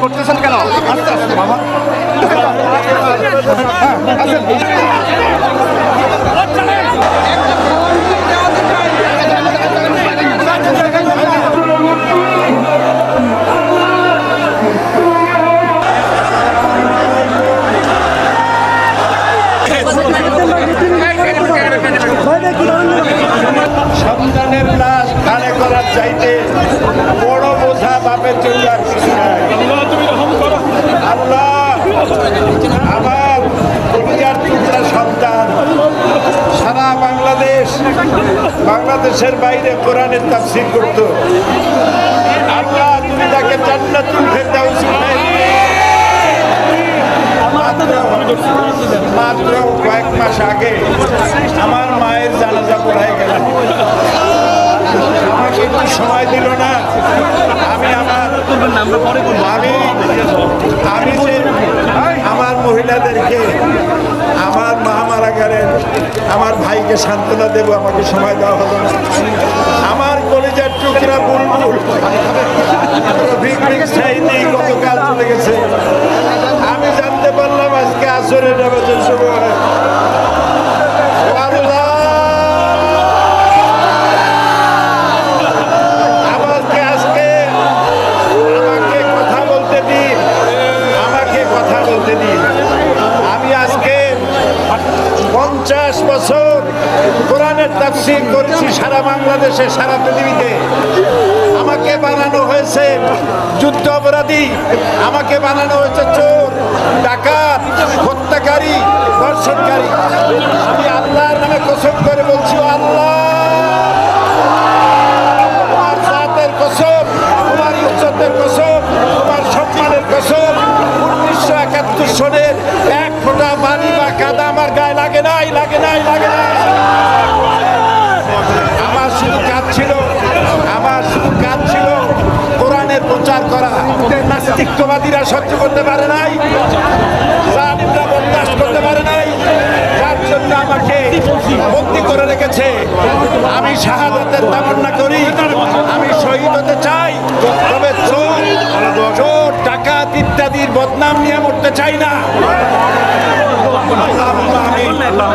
করতেছেন কেন আস্তে আস্তে বাবা সন্তানের চাইতে বড় বোঝা বাপের জন্য আর কিছু নাই আল্লাহ, আমার কবিতার টুকরা সন্তান, সারা বাংলাদেশ, বাংলাদেশের বাইরে কোরআনের তাফসির করত। দিল না। আমি আমার আমি আমি আমার মহিলাদেরকে আমার মা মারা গেলেন আমার ভাইকে সান্ত্বনা দেব, আমাকে সময় দেওয়া হলো না। আমার কলেজের টুকরা বুলবুল। গতকাল চলে গেছে। আমি জানতে পারলাম আজকে আসরের নামাজের সময় কোরআনের তাফসির করছি সারা বাংলাদেশে, সারা পৃথিবীতে। আমাকে বানানো হয়েছে যুদ্ধ অপরাধী। আমাকে বানানো হয়েছে চোর, ডাকাত, হত্যাকারী, ধর্ষণকারী। আমি আল্লাহর নামে কসম করে বলছি, আল্লাহ নাই, লাগে নাই, লাগে আমার শুধু কাজ ছিল, আমার শুধু কাজ ছিল কোরআনের প্রচার করা। নাস্তিকবাদীরা সহ্য করতে পারে নাই করতে পারে নাই জন্য আমাকে করে রেখেছে। আমি শাহাদাতের তামান্না করি, আমি শহীদ হতে চাই, তবে চোর ডাকাত ইত্যাদির বদনাম নিয়ে মরতে চাই না। আল্লাহ